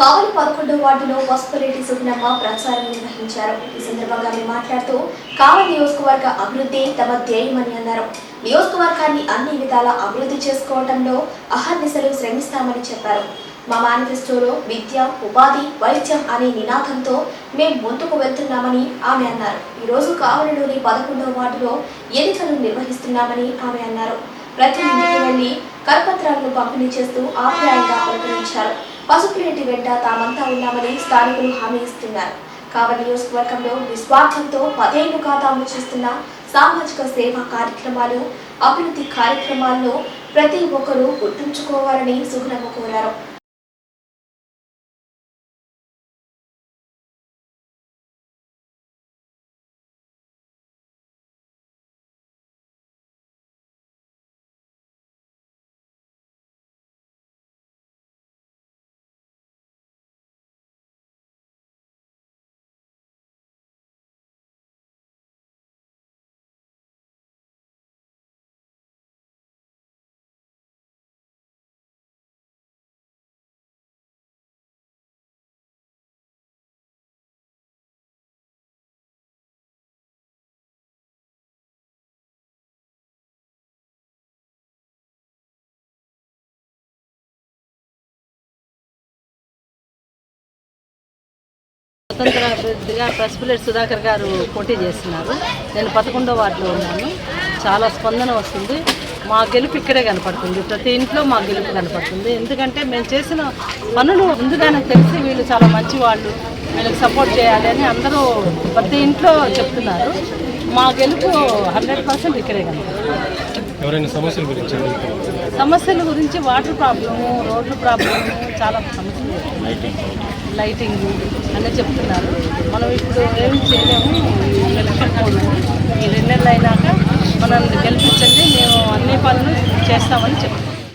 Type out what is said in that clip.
కావలి పదకొండో వార్డులో పసుపురెడ్డి సుగుణమ్మ ప్రచారం నిర్వహించారు. ఈ సందర్భంగా ఆమె మాట్లాడుతూ కావలి నియోజకవర్గ అభివృద్ధి తమ ధ్యేయమని అన్నారు. నియోజకవర్గాన్ని అన్ని విధాల అభివృద్ధి చేసుకోవడంలో అహర్నిశలు శ్రమిస్తామని చెప్పారు. మా మేనిఫెస్టోలో విద్య ఉపాధి వైద్యం అనే నినాదంతో మేము ముందుకు వెళ్తున్నామని ఆమె అన్నారు. ఈరోజు కావలిలోని పదకొండవ వార్డులో ఎన్నికలు నిర్వహిస్తున్నామని ఆమె అన్నారు. ప్రతి ఇంటికి వెళ్ళి కరపత్రాలను పంపిణీ చేస్తూ ఆప్యాయంగా పలకరించారు. పసుపులేటి వెంట తామంతా ఉన్నామని స్థానికులు హామీ ఇస్తున్నారు. కావలి నియోజకవర్గంలో నిస్వార్థంతో పదేళ్ళుగా తాము చేస్తున్న సామాజిక సేవా కార్యక్రమాలు అభివృద్ధి కార్యక్రమాల్లో ప్రతి ఒక్కరూ గుర్తుంచుకోవాలని సుగుణమ్మ కోరారు. స్వతంత్ర అభ్యర్థిగా పసుపులేటి సుధాకర్ గారు పోటీ చేస్తున్నారు. నేను పదకొండో వార్డులో ఉన్నాను. చాలా స్పందన వస్తుంది. మా గెలుపు ఇక్కడే కనపడుతుంది. ప్రతి ఇంట్లో మా గెలుపు కనపడుతుంది. ఎందుకంటే మేము చేసిన పనులు ముందుగానే తెలిసి వీళ్ళు చాలా మంచి వాళ్ళు. వీళ్ళకి సపోర్ట్ చేయాలి అని అందరూ ప్రతి ఇంట్లో చెప్తున్నారు. మా గెలుపు హండ్రెడ్ పర్సెంట్ ఇక్కడే కనపడుతుంది. ఎవరైనా సమస్యల గురించి అడుగుతారు సమస్యల గురించి వాటర్ ప్రాబ్లము రోడ్లు ప్రాబ్లము చాలా సమస్యలు లైటింగ్ అనే చెప్తున్నారు. మనం ఇప్పుడు ఏమి చేయలేము. ఎలక్షన్ ఈ రెండు నెలలు అయినాక మనల్ని గెలిపించండి. మేము అన్ని పనులు చేస్తామని చెప్తున్నాం.